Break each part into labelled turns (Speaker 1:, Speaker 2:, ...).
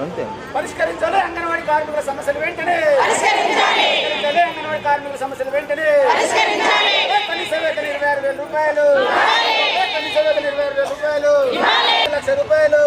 Speaker 1: అంతే. పరిష్కరించాలి. అంగన్వాడి కార్మికుల సమస్యలు వెంటనే. పరిష్కరించాలి. అంగన్వాడీ కార్మికుల సమస్యలు వెంటనే. పరిష్కరించాలి. కనీస వేతన
Speaker 2: ఇరవై ఆరు వేల రూపాయలు. కనీస వేతన ఇరవై ఆరు వేల రూపాయలు. లక్ష రూపాయలు.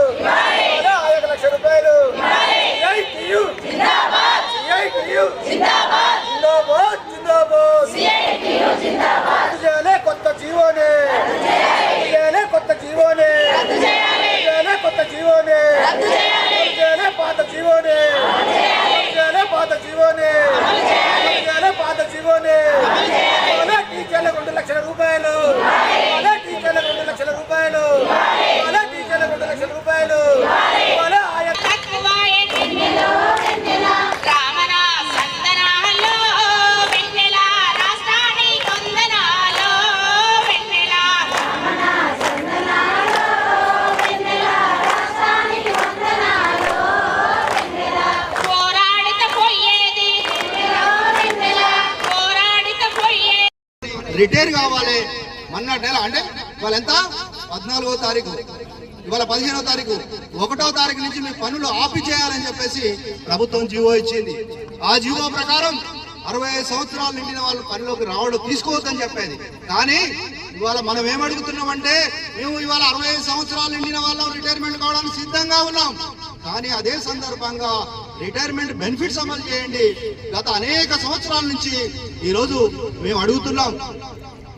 Speaker 3: రిటైర్ కావాలి మొన్న నెల అంటే ఇవాళ ఎంత? పద్నాలుగో తారీఖు. ఇవాళ పదిహేనో తారీఖు. ఒకటో తారీఖు నుంచి మీ పనులు ఆపి చేయాలని చెప్పేసి ప్రభుత్వం జీవో ఇచ్చింది. ఆ జీవో ప్రకారం అరవై ఐదు సంవత్సరాలు నిండిన వాళ్ళు పనిలోకి రావడం తీసుకోవద్దని చెప్పేది. కానీ ఇవాళ మనం ఏమడుగుతున్నామంటే మేము ఇవాళ అరవై ఐదు సంవత్సరాలు నిండిన వాళ్ళం రిటైర్మెంట్ కావడానికి సిద్ధంగా ఉన్నాం. కానీ అదే సందర్భంగా రిటైర్మెంట్ బెనిఫిట్స్ అమలు చేయండి. గత అనేక సంవత్సరాల నుంచి ఈరోజు మేము అడుగుతున్నాం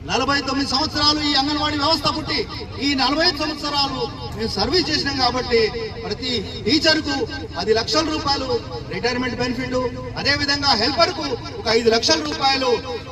Speaker 3: నలభై తొమ్మిది సంవత్సరాలు ఈ అంగన్వాడీ వ్యవస్థ పుట్టి ఈ నలభై సంవత్సరాలు మేము సర్వీస్ చేసినాం కాబట్టి ప్రతి టీచర్కు పది లక్షల రూపాయలు రిటైర్మెంట్ బెనిఫిట్ అదే విధంగా హెల్పర్కు ఒక ఐదు లక్షల రూపాయలు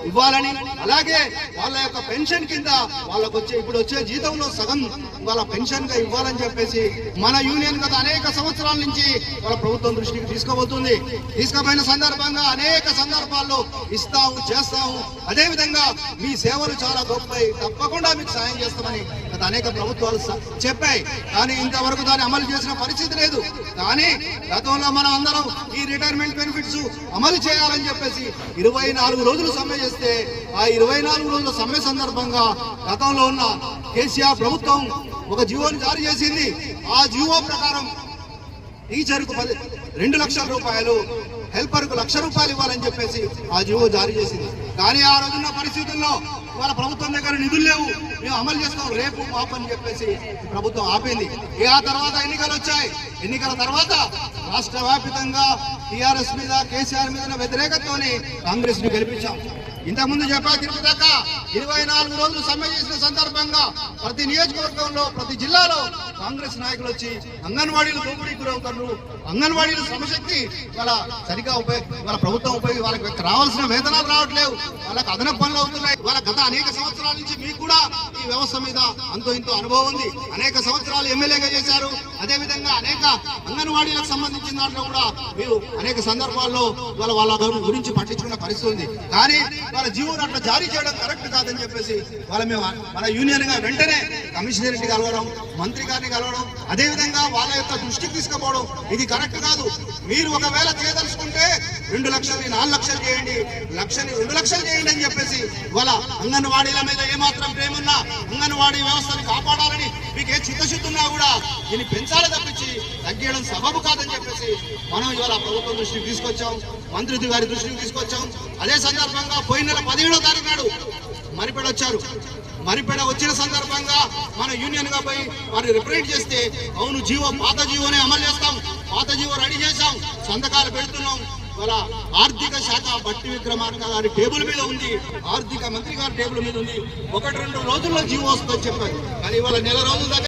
Speaker 3: ఇవ్వాలని అలాగే వాళ్ళ యొక్క పెన్షన్ కింద వాళ్ళకు వచ్చే ఇప్పుడు వచ్చే జీతంలో సగం వాళ్ళ పెన్షన్గా ఇవ్వాలని చెప్పేసి మన యూనియన్ గత అనేక సంవత్సరాల నుంచి వాళ్ళ ప్రభుత్వం దృష్టికి తీసుకోబోతుంది తీసుకుపోయిన సందర్భంగా అనేక సందర్భాల్లో ఇస్తాము చేస్తాము అదేవిధంగా మీ సేవలు చాలా గొప్పవి తప్పకుండా మీకు సాయం చేస్తామని గత అనేక ప్రభుత్వాలు చెప్పాయి. కానీ ఇంతవరకు దాన్ని అమలు చేసిన పరిస్థితి లేదు. కానీ గతంలో మనం అందరం ఈ రిటైర్మెంట్ బెనిఫిట్స్ అమలు చేయాలని చెప్పేసి ఇరవై నాలుగు రోజులు సమ్మె చేస్తే ఆ ఇరవై నాలుగు రోజుల సమ్మె సందర్భంగా గతంలో ఉన్న కేసీఆర్ ప్రభుత్వం ఒక జీవోని జారీ చేసింది. ఆ జీవో ప్రకారం టీచర్కు పది రెండు లక్షల రూపాయలు హెల్పర్కు లక్ష రూపాయలు ఇవ్వాలని చెప్పేసి ఆ జీవో జారీ చేసింది. కానీ ఆ రోజున్న పరిస్థితుల్లో వాళ్ళ ప్రభుత్వం దగ్గర నిధులు లేవు. మేము అమలు చేసుకోవాలి రేపు మాపు అని చెప్పేసి ప్రభుత్వం ఆపింది. ఇక ఆ తర్వాత ఎన్నికలు వచ్చాయి. ఎన్నికల తర్వాత రాష్ట్ర వ్యాప్తంగా టీఆర్ఎస్ మీద కేసీఆర్ మీద ఉన్న కాంగ్రెస్ని గెలిపించాం. ఇంతకుముందు చెప్పా తిరుపతి ఇరవై నాలుగు రోజులు సమ్మె చేసిన సందర్భంగా ప్రతి నియోజకవర్గంలో ప్రతి జిల్లాలో కాంగ్రెస్ నాయకులు వచ్చి అంగన్వాడీలు దోపిడీ గురవుతారు అంగన్వాడీలు శ్రమశక్తి వాళ్ళ సరిగా ఉపయోగ వాళ్ళ ప్రభుత్వం ఉపయోగ వాళ్ళకి రావాల్సిన వేతనాలు రావట్లేవు. వాళ్ళకి అదనపు పనులు అవుతున్నాయి. వాళ్ళ గత అనేక సంవత్సరాల నుంచి మీకు కూడా వ్యవస్థ మీద అంతో ఇంతో అనుభవం ఉంది. అనేక సంవత్సరాలు ఎమ్మెల్యేగా చేశారు. అదే విధంగా అనేక అంగన్వాడీలకు సంబంధించిన దాంట్లో కూడా మీరు అనేక సందర్భాల్లో వాళ్ళ వాళ్ళ గురించి పట్టించుకున్న పరిస్థితి ఉంది. కానీ వాళ్ళ జీవోని అట్లా జారీ చేయడం కరెక్ట్ కాదని చెప్పేసి వాళ్ళ మేము మన యూనియన్గా వెంటనే కమిషనర్ని కలవడం మంత్రి గారిని కలవడం అదే విధంగా వాళ్ళ యొక్క దృష్టికి తీసుకుపోవడం ఇది కరెక్ట్ కాదు. మీరు ఒకవేళ చేయదలుచుకుంటే రెండు లక్షలని నాలుగు లక్షలు చేయండి. లక్షని రెండు లక్షలు చేయండి అని చెప్పేసి వాళ్ళ అంగన్వాడీల మీద ఏమాత్రం ప్రేమున్నా అంగన్వాడీ వ్యవస్థను కాపాడాలని మీకు ఏ చిత్తశుద్ధున్నా కూడా దీన్ని పెంచాలి తప్పించి తగ్గేయడం సబబు కాదని చెప్పేసి మనం ఇవాళ ప్రభుత్వం దృష్టికి తీసుకొచ్చాం. మంత్రి గారి దృష్టికి తీసుకొచ్చాం. అదే సందర్భంగా పోయిన నెల పదిహేడో తారీఖు నాడు మరిపెడ వచ్చారు. మరిపెడ వచ్చిన సందర్భంగా మన యూనియన్గా పోయి వారిని రిప్రజెంట్ చేస్తే అవును జీవో పాత జీవోనే అమలు చేస్తాం. పాత జీవో రెడీ చేశాం. సంతకాలు పెడుతున్నాం. మన ఆర్థిక శాఖ బట్టి విక్రమార్క గారి టేబుల్ మీద ఉంది. ఆర్థిక మంత్రి గారి టేబుల్ మీద ఉంది. ఒకటి రెండు రోజుల్లో జీవో వస్తుందని చెప్పారు. కానీ ఇవాళ నెల రోజుల దాకా